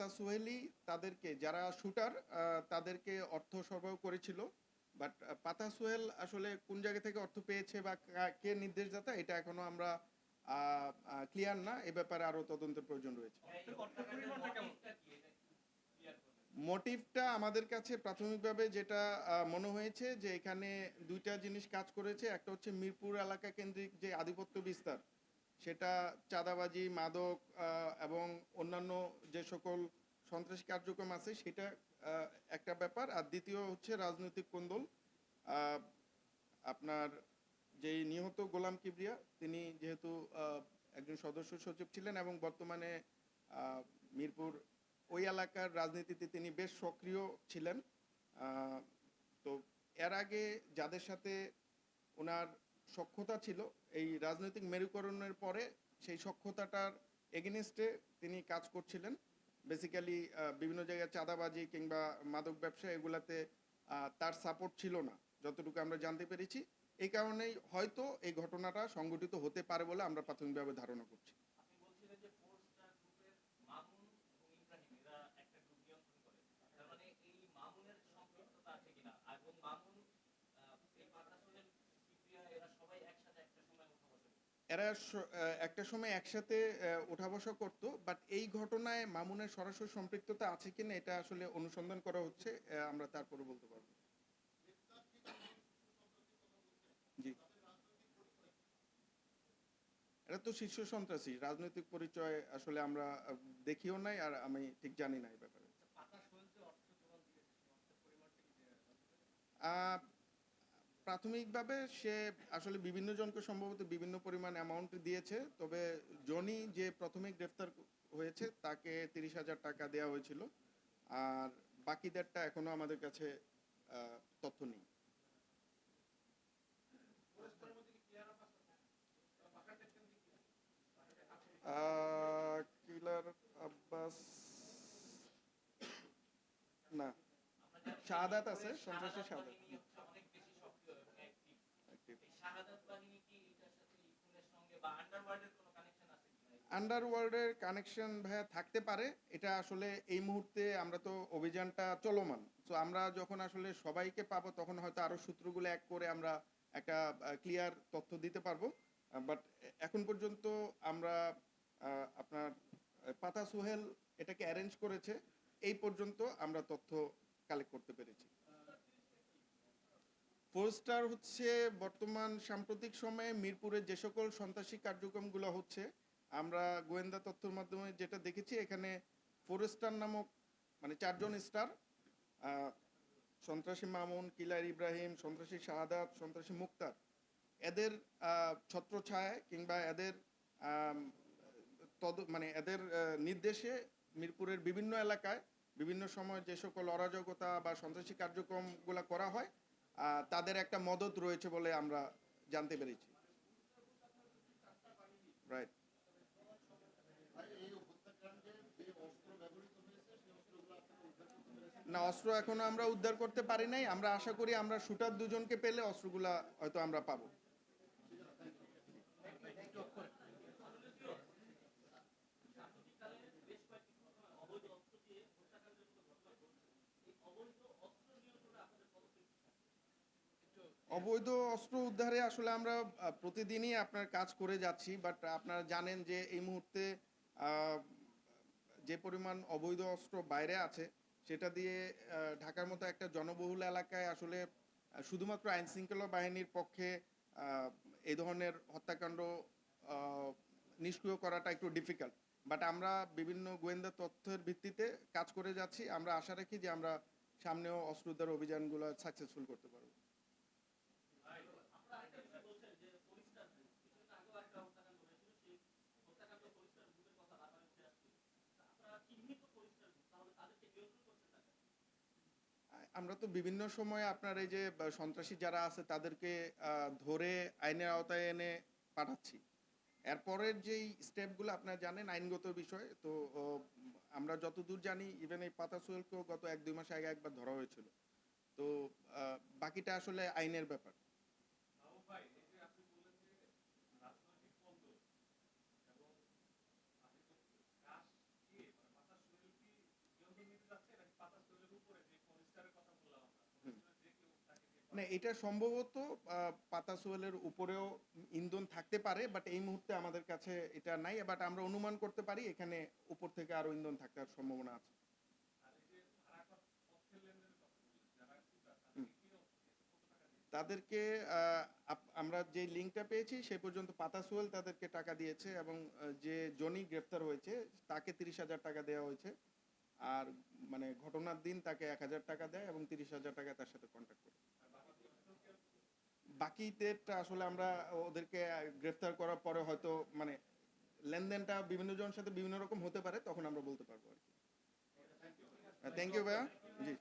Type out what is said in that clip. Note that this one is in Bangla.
পাতা সোহেলি তাদেরকে, যারা শুটার তাদেরকে অর্থ সরবরাহ করেছিল। বাট পাতা সোহেল আসলে কোন জায়গা থেকে অর্থ পেয়েছে বা কা- কে নির্দেশদাতা এটা এখনও আমরা ক্লিয়ার না। এ ব্যাপারে আরও তদন্তের প্রয়োজন রয়েছে। মোটিভটা আমাদের কাছে প্রাথমিকভাবে যেটা মনে হয়েছে যে এখানে দুইটা জিনিস কাজ করেছে। একটা হচ্ছে মিরপুর এলাকা কেন্দ্রিক যে আধিপত্য বিস্তার সেটা চাঁদাবাজি, মাদক এবং অন্যান্য যে সকল সন্ত্রাসী কার্যক্রম আছে, সেটা একটা ব্যাপার। আর দ্বিতীয় হচ্ছে রাজনৈতিক কোন্দল। আপনার যেই নিহত গোলাম কিবরিয়া, তিনি যেহেতু একজন সদস্য সচিব ছিলেন এবং বর্তমানে মিরপুর ওই এলাকার রাজনীতিতে তিনি বেশ সক্রিয় ছিলেন। তো এর আগে যাদের সাথে ওনার সক্ষতা ছিল এই রাজনৈতিক মেরুকরণের পরে সেই সক্ষতাটার এগেনিস্টে তিনি কাজ করছিলেন। বেসিক্যালি বিভিন্ন জায়গায় চাঁদাবাজি কিংবা মাদক ব্যবসা এগুলাতে তার সাপোর্ট ছিল না, যতটুকু আমরা জানতে পেরেছি। এই কারণেই হয়তো এই ঘটনাটা সংঘটিত হতে পারে বলে আমরা প্রাথমিকভাবে ধারণা করছি আপনি বলছিলেন যে ফোর স্টার গ্রুপের মামুন এবং ইব্রাহিম এরা একটা গ্রুপ নিয়ন্ত্রণ করে তার মানে এই মামুনের সম্পৃক্ততা আছে কিনা এবং মামুন আহ, এই পাতা সোহেল সিপ্রিয়া এরা সবাই একসাথে একটা সময় উঠা বসে এরা একটা সময় একসাথে ওঠা বসা করতো বাট এই ঘটনায় মামুনের সরাসরি সম্পৃক্ততা আছে কিনা এটা আসলে অনুসন্ধান করা হচ্ছে আমরা তারপরে বলতে পারব। জি। এটা তো শীর্ষ সন্ত্রাসী রাজনৈতিক পরিচয় আসলে আমরা দেখিও নাই আর আমি ঠিক জানি না এই ব্যাপারে। আহ, প্রাথমিকভাবে সে আসলে বিভিন্ন জনকে সম্ভবত বিভিন্ন পরিমাণ অ্যামাউন্ট দিয়েছে, তবে জনি যে প্রথমে গ্রেফতার হয়েছে তাকে তিরিশ হাজার টাকা দেওয়া হয়েছিল, আর বাকিদেরটা এখনও আমাদের কাছে তথ্য নেই। কিলার আব্বাস, না, শাহাদাত আছে, সন্ত্রাসী শাহাদাত বাহিনী হচ্ছে অনেক বেশি সক্রিয় এবং অ্যাক্টিভ Active। এই শাহাদাত বাহিনী কি এটার সাথে ইকুনের সঙ্গে বা আন্ডারওয়ার্ল্ডের কোনো কানেকশন ভাইয়া থাকতে পারে। এটা আসলে এই মুহূর্তে আমরা তো অভিযানটা চলমান। তো আমরা যখন আসলে সবাইকে পাবো, তখন হয়তো আরও সূত্রগুলো এক করে আমরা একটা ক্লিয়ার তথ্য দিতে পারব। বাট এখন পর্যন্ত আমরা আপনার পাতা সোহেল এটাকে অ্যারেঞ্জ করেছে। এই পর্যন্ত আমরা তথ্য কালেক্ট করতে পেরেছি। ফোর স্টার হচ্ছে বর্তমান সাম্প্রতিক সময়ে মিরপুরের যে সকল সন্ত্রাসী কার্যক্রমগুলো হচ্ছে আমরা গোয়েন্দা তথ্যের মাধ্যমে যেটা দেখেছি এখানে ফোর স্টার নামক মানে চারজন স্টার সন্ত্রাসী মামুন কিলার ইব্রাহিম সন্ত্রাসী শাহাদাত সন্ত্রাসী মুক্তার। এদের আহ, ছত্রছায়ায় কিংবা এদের তদ মানে এদের নির্দেশে মিরপুরের বিভিন্ন এলাকায় বিভিন্ন সময় যে সকল অরাজকতা বা সন্ত্রাসী কার্যক্রমগুলো করা হয় তাদের একটা মদত রয়েছে বলে আমরা জানতে পেরেছি। না, অস্ত্র এখনও আমরা উদ্ধার করতে পারি নাই। আমরা আশা করি আমরা শুটার দুজনকে পেলে অস্ত্রগুলা হয়তো আমরা পাবো। অবৈধ অস্ত্র উদ্ধারে আসলে আমরা প্রতিদিনই আপনার কাজ করে যাচ্ছি বাট আপনারা জানেন যে এই মুহূর্তে যে পরিমাণ অবৈধ অস্ত্র বাইরে আছে, সেটা দিয়ে ঢাকার মতো একটা জনবহুল এলাকায় আসলে শুধুমাত্র আইন শৃঙ্খলা বাহিনীর পক্ষে এই ধরনের হত্যাকাণ্ড নিষ্ক্রিয় করাটা একটু ডিফিকাল্ট বাট আমরা বিভিন্ন গোয়েন্দা তথ্যের ভিত্তিতে কাজ করে যাচ্ছি। আমরা আশা রাখি যে আমরা সামনেও অস্ত্র উদ্ধার অভিযানগুলো সাকসেসফুল করতে পারব। আমরা তো বিভিন্ন সময় আপনার এই যে সন্ত্রাসী যারা আছে তাদেরকে ধরে আইনের আওতায় এনে পাঠাচ্ছি। এরপরের যেই স্টেপগুলো আপনারা জানেন আইনগত বিষয়, তো আমরা যতদূর জানি ইভেন এই পাতা সোহেলকেও গত এক দুই মাস আগে একবার ধরা হয়েছিল। তো বাকিটা আসলে আইনের ব্যাপার। না এটা সম্ভবত আহ, পাতা সোয়েলের উপরেও ইন্ধন থাকতে পারে বাট এই মুহূর্তে আমাদের কাছে এটা নাই বাট আমরা অনুমান করতে পারি এখানে উপর থেকে আরও ইন্ধন থাকার সম্ভাবনা আছে। তাদেরকে আমরা যে লিঙ্কটা পেয়েছি সে পর্যন্ত পাতা সোয়েল তাদেরকে টাকা দিয়েছে এবং যে জনি গ্রেফতার হয়েছে তাকে তিরিশ হাজার টাকা দেওয়া হয়েছে। আর মানে ঘটনার দিন তাকে এক হাজার টাকা দেয় এবং তিরিশ হাজার টাকা তার সাথে কন্ট্যাক্ট করে। বাকিদেরটা আসলে আমরা ওদেরকে গ্রেফতার করার পরে হয়তো মানে লেনদেনটা বিভিন্ন জনের সাথে বিভিন্ন রকম হতে পারে, তখন আমরা বলতে পারব আর কি। থ্যাংক ইউ ভাইয়া।